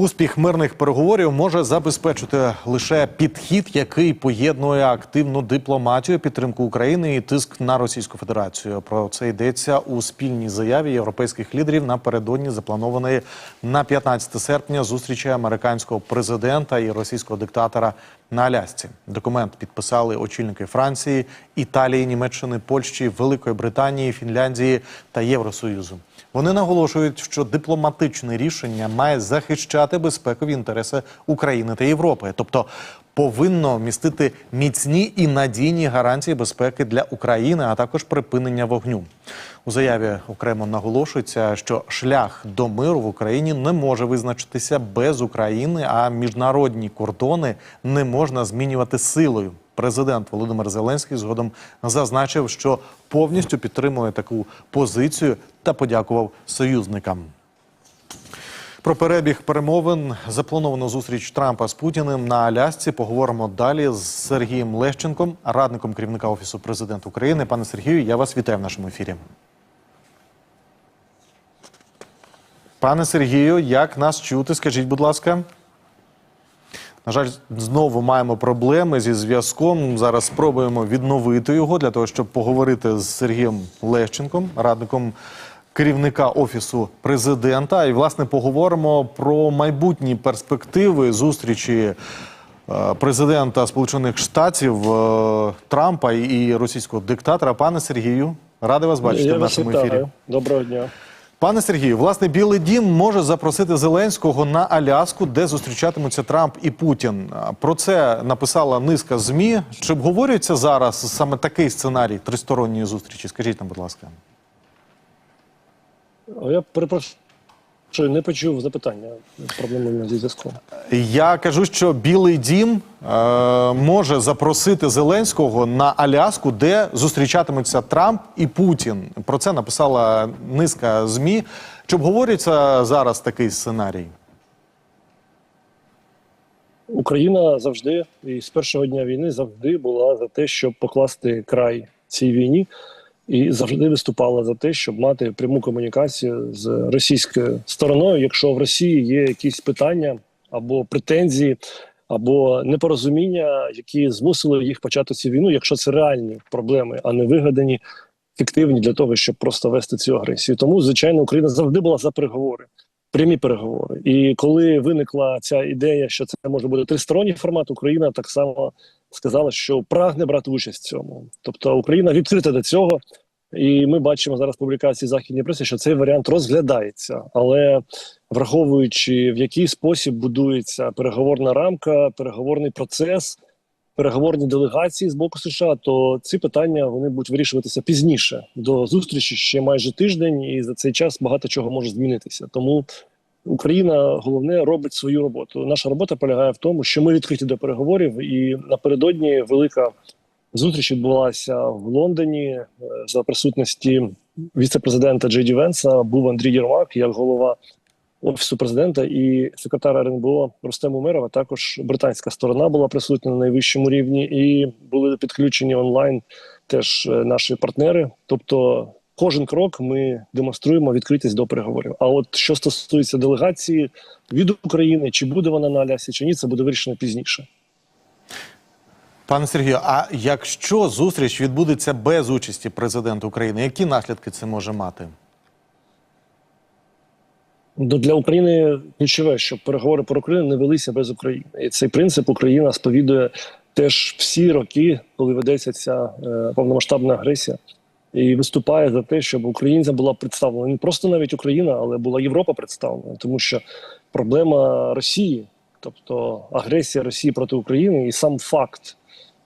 Успіх мирних переговорів може забезпечити лише підхід, який поєднує активну дипломатію, підтримку України і тиск на Російську Федерацію. Про це йдеться у спільній заяві європейських лідерів напередодні запланованої на 15 серпня зустрічі американського президента і російського диктатора на Алясці. Документ підписали очільники Франції, Італії, Німеччини, Польщі, Великої Британії, Фінляндії та Євросоюзу. Вони наголошують, що дипломатичне рішення має захищати безпекові інтереси України та Європи, тобто повинно містити міцні і надійні гарантії безпеки для України, а також припинення вогню. У заяві окремо наголошується, що шлях до миру в Україні не може визначитися без України, а міжнародні кордони не можна змінювати силою. Президент Володимир Зеленський згодом зазначив, що повністю підтримує таку позицію та подякував союзникам. Про перебіг перемовин заплановано зустріч Трампа з Путіним на Алясці. Поговоримо далі з Сергієм Лещенком, радником керівника офісу президента України. Пане Сергію, я вас вітаю в нашому ефірі. Пане Сергію, як нас чути? Скажіть, будь ласка. На жаль, знову маємо проблеми зі зв'язком. Зараз спробуємо відновити його для того, щоб поговорити з Сергієм Лещенком, радником керівника офісу президента. І власне поговоримо про майбутні перспективи зустрічі е, президента Сполучених Штатів е, Трампа і російського диктатора. Пане Сергію, радий вас бачити Я в нашому вітаю. ефірі. Доброго дня. Пане Сергію, власне, Білий Дім може запросити Зеленського на Аляску, де зустрічатимуться Трамп і Путін. Про це написала низка змі. Чи обговорюється зараз саме такий сценарій тристоронньої зустрічі? Скажіть нам, будь ласка. Я перепрошую, не почув запитання. Проблеми зі зв'язком. Я кажу, що Білий Дім е, може запросити Зеленського на Аляску, де зустрічатимуться Трамп і Путін. Про це написала низка змі. Чи обговорюється зараз такий сценарій? Україна завжди і з першого дня війни завжди була за те, щоб покласти край цій війні, і завжди виступала за те, щоб мати пряму комунікацію з російською стороною, якщо в Росії є якісь питання або претензії, або непорозуміння, які змусили їх почати цю війну, якщо це реальні проблеми, а не вигадані. Фіктивні для того, щоб просто вести цю агресію. Тому, звичайно, Україна завжди була за переговори, прямі переговори. І коли виникла ця ідея, що це може бути тристоронній формат, Україна так само сказала, що прагне брати участь в цьому. Тобто Україна відкрита до цього, і ми бачимо зараз публікації західній преси, що цей варіант розглядається, але враховуючи в який спосіб будується переговорна рамка, переговорний процес. Переговорні делегації з боку США, то ці питання вони будуть вирішуватися пізніше до зустрічі ще майже тиждень, і за цей час багато чого може змінитися. Тому Україна головне робить свою роботу. Наша робота полягає в тому, що ми відкриті до переговорів, і напередодні велика зустріч відбулася в Лондоні е, за присутності віце-президента Джей Ді Венса. Був Андрій Єрмак як голова офісу президента і секретар РНБО Рустем Умерова. Також британська сторона була присутня на найвищому рівні, і були підключені онлайн теж е, наші партнери. Тобто, кожен крок ми демонструємо відкритість до переговорів. А от що стосується делегації від України, чи буде вона на Алясі, чи ні, це буде вирішено пізніше. Пане Сергію, а якщо зустріч відбудеться без участі президента України, які наслідки це може мати? Ну, для України ключове, щоб переговори про Україну не велися без України, і цей принцип Україна сповідує теж всі роки, коли ведеться ця е, повномасштабна агресія, і виступає за те, щоб українцям була представлена не просто навіть Україна, але була Європа представлена, тому що проблема Росії, тобто агресія Росії проти України, і сам факт,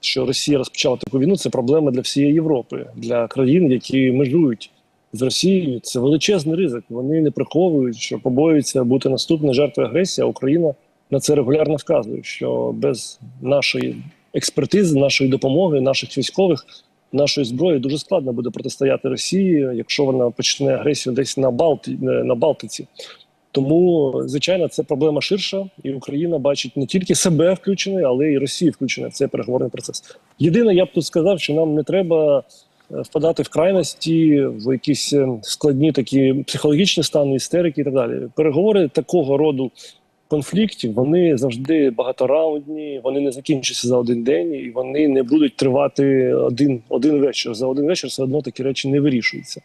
що Росія розпочала таку війну, це проблема для всієї Європи, для країн, які межують з Росією. Це величезний ризик. Вони не приховують, що побоюються бути наступною жертвою агресії. А Україна на це регулярно вказує, що без нашої експертизи, нашої допомоги, наших військових, нашої зброї дуже складно буде протистояти Росії, якщо вона почне агресію десь на Балті на Балтиці. Тому, звичайно, це проблема ширша, і Україна бачить не тільки себе включеною, але й Росію включеною в цей переговорний процес. Єдине, я б тут сказав, що нам не треба е, впадати в крайності, в якісь е, складні такі психологічні стани, істерики і так далі. Переговори такого роду конфліктів вони завжди багатораундні, вони не закінчаться за один день, і вони не будуть тривати один, один вечір. За один вечір все одно такі речі не вирішуються.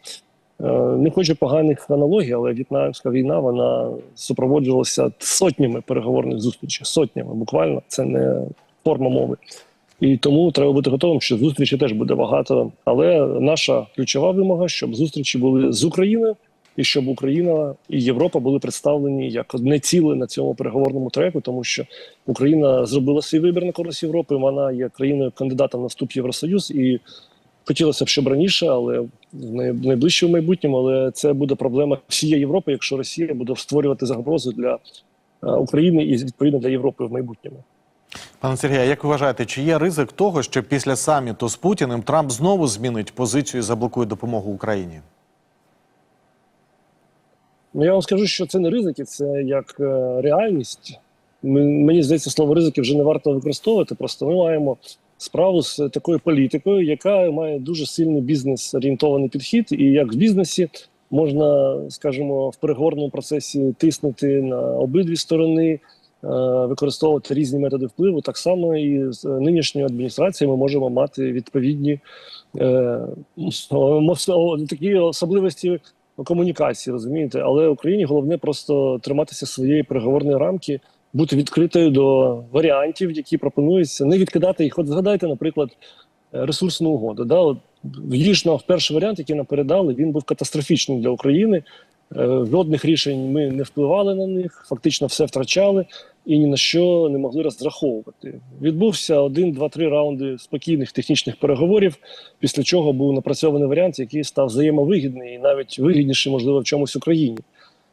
Е, Не хочу поганих аналогій, але в'єтнамська війна вона супроводжувалася сотнями переговорних зустрічей, сотнями буквально. Це не форма мови. І тому треба бути готовим, що зустрічі теж буде багато. Але наша ключова вимога, щоб зустрічі були з Україною, і щоб Україна і Європа були представлені як одне ціле на цьому переговорному треку, тому що Україна зробила свій вибір на користь Європи. Вона є країною кандидатом на вступ в Євросоюз, і хотілося б щоб раніше, але в найближчому майбутньому. Але це буде проблема всієї Європи, якщо Росія буде створювати загрозу для е, України і відповідно для Європи в майбутньому. Пане Сергію, як ви вважаєте, чи є ризик того, що після саміту з Путіним Трамп знову змінить позицію і заблокує допомогу Україні? Ну я вам скажу, що це не ризики, це як е, реальність. Мені здається, слово ризики вже не варто використовувати. Просто ми маємо справу з такою політикою, яка має дуже сильний бізнес-орієнтований підхід, і як в бізнесі можна, скажімо, в переговорному процесі тиснути на обидві сторони. е, Використовувати різні методи впливу, так само і з нинішньою адміністрацією ми можемо мати відповідні е, такі особливості комунікації, розумієте, але Україні головне просто триматися своєї переговорної рамки, бути відкритою до варіантів, які пропонуються, не відкидати їх. От згадайте, наприклад, е, ресурсну угоду. Да? От Вірішно, перший варіант, який нам передали, він був катастрофічним для України. Е, Жодних рішень ми не впливали на них, фактично все втрачали і ні на що не могли розраховувати. Відбувся один, два, три раунди спокійних технічних переговорів, після чого був напрацьований варіант, який став взаємовигідний і навіть вигідніший, можливо, в чомусь Україні.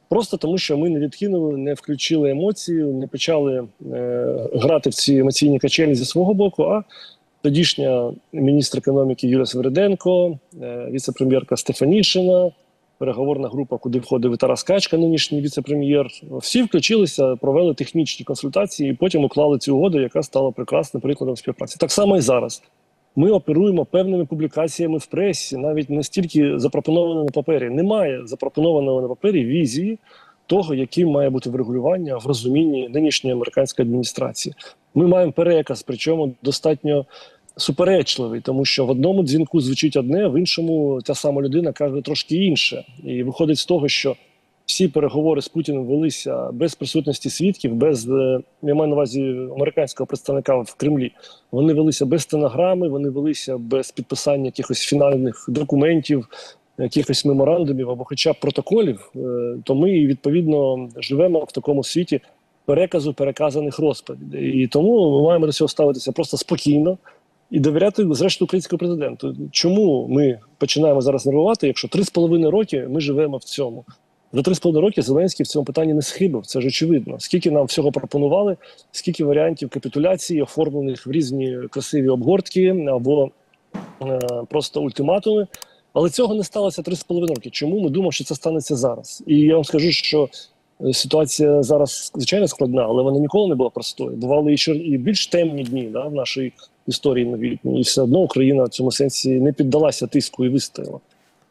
Просто тому, що ми не відкинули, не включили емоції, не почали е, грати в ці емоційні качелі зі свого боку. А тодішня міністр економіки Юлія Свериденко, е, віце-прем'єрка Стефанішина, переговорна група, куди входив Тарас Качка, нинішній віце-прем'єр. Всі включилися, провели технічні консультації і потім уклали цю угоду, яка стала прекрасним прикладом співпраці. Так само і зараз. Ми оперуємо певними публікаціями в пресі, навіть не стільки запропоновано на папері. Немає запропонованого на папері візії того, яким має бути врегулювання в розумінні нинішньої американської адміністрації. Ми маємо переказ, причому достатньо суперечливий, тому що в одному дзвінку звучить одне, в іншому та сама людина каже трошки інше. І виходить з того, що всі переговори з Путіним велися без присутності свідків, без е, я маю на увазі американського представника в Кремлі. Вони велися без стенограми, вони велися без підписання якихось фінальних документів, якихось меморандумів або хоча б протоколів. Е, То ми відповідно живемо в такому світі переказу переказаних розповідей. І тому ми маємо до цього ставитися просто спокійно. І довіряти зрештою українському президенту. Чому ми починаємо зараз нервувати, якщо три з половиною роки ми живемо в цьому? За три з половиною роки Зеленський в цьому питанні не схибив. Це ж очевидно. Скільки нам всього пропонували, скільки варіантів капітуляції, оформлених в різні красиві обгортки або е, просто ультиматуми. Але цього не сталося три з половиною роки. Чому ми думаємо, що це станеться зараз? І я вам скажу, що е, ситуація зараз звичайно складна, але вона ніколи не була простою. Бували і, і більш темні дні да, в нашій історії новітній, і все одно Україна в цьому сенсі не піддалася тиску і вистояла.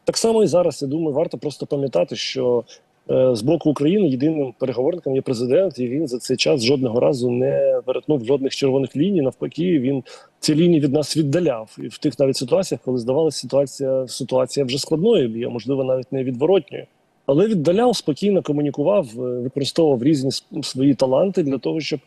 Так само і зараз. Я думаю, варто просто пам'ятати, що е, з боку України єдиним переговорником є президент, і він за цей час жодного разу не перетнув жодних червоних ліній. Навпаки, він ці лінії від нас віддаляв. І в тих навіть ситуаціях, коли здавалася ситуація, ситуація вже складною, є, можливо, навіть не відворотньою. Але віддаляв, спокійно комунікував, е, використовував різні свої таланти для того, щоб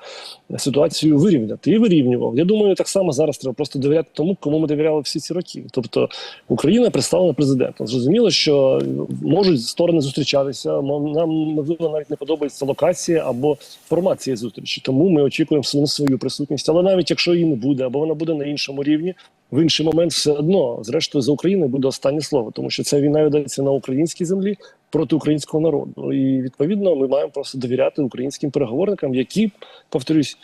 ситуацію вирівняти і вирівнював. Я думаю, так само зараз треба просто довіряти тому, кому ми довіряли всі ці роки. Тобто Україна представлена президентом. Зрозуміло, що можуть сторони зустрічатися. Нам можливо навіть не подобається локація або формат цієї зустрічі. Тому ми очікуємо свою присутність. Але навіть якщо її не буде, або вона буде на іншому рівні, в інший момент все одно, зрештою, за Україною буде останнє слово, тому що ця війна ведеться на українській землі проти українського народу. І відповідно ми маємо просто довіряти українським переговорникам, які повторюсь.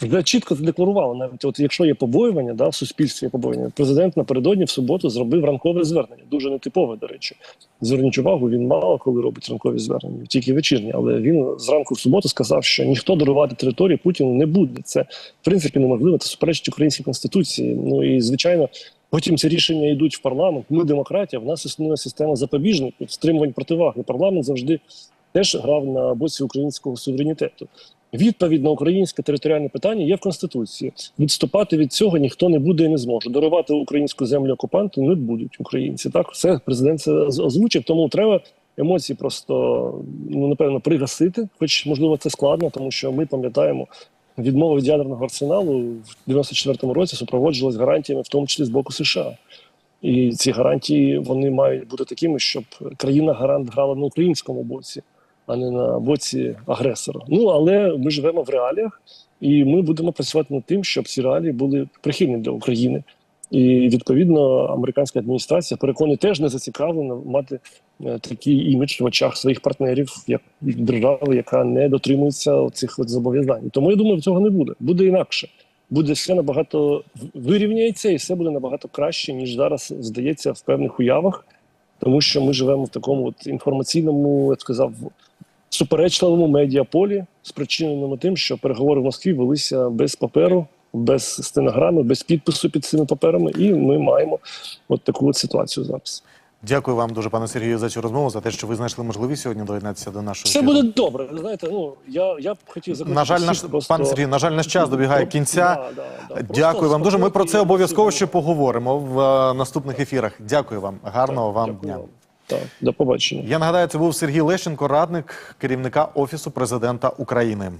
Вже чітко задекларували, навіть от якщо є побоювання, да, в суспільстві є побоювання. Президент напередодні в суботу зробив ранкове звернення. Дуже нетипове, до речі. Зверніть увагу, він мало коли робить ранкові звернення, тільки вечірні. Але він зранку в суботу сказав, що ніхто дарувати територію Путіну не буде. Це в принципі неможливо, це суперечить українській конституції. Ну і звичайно, потім ці рішення йдуть в парламент. Ми демократія. В нас існує система запобіжників, стримувань противаг. І парламент завжди теж грав на боці українського суверенітету. Відповідь на українське територіальне питання є в конституції. Відступати від цього ніхто не буде і не зможе. Дарувати українську землю окупанту не будуть українці. Так все президент це озвучив. Тому треба емоції просто ну напевно пригасити. Хоч можливо це складно, тому що ми пам'ятаємо. Відмова від ядерного арсеналу в 94-му році супроводжувалась гарантіями, в тому числі з боку США. І ці гарантії вони мають бути такими, щоб країна-гарант грала на українському боці, а не на боці агресора. Ну але ми живемо в реаліях, і ми будемо працювати над тим, щоб ці реалії були прихильні для України. І відповідно американська адміністрація переконаний теж не зацікавлена мати е, такий імідж в очах своїх партнерів, як держави, яка не дотримується цих зобов'язань. Тому я думаю, цього не буде. Буде інакше. Буде все набагато вирівняється, і все буде набагато краще, ніж зараз здається в певних уявах, тому що ми живемо в такому от інформаційному, я сказав, суперечливому медіаполі, спричиненому тим, що переговори в Москві велися без паперу, без стенограми, без підпису під цими паперами, і ми маємо от таку от ситуацію зараз. Дякую вам дуже, пане Сергію, за цю розмову, за те, що ви знайшли можливість сьогодні доєднатися до нашого. Все буде добре. Ви знаєте, ну я, я б хотів закрити. На жаль, наш пан Сергій, на жаль, наш час добігає кінця. Дякую вам дуже. Ми про це обов'язково ще поговоримо в е, наступних ефірах. Дякую вам. Гарного вам дня. Так, до побачення. Я нагадаю, це був Сергій Лещенко, радник керівника офісу президента України.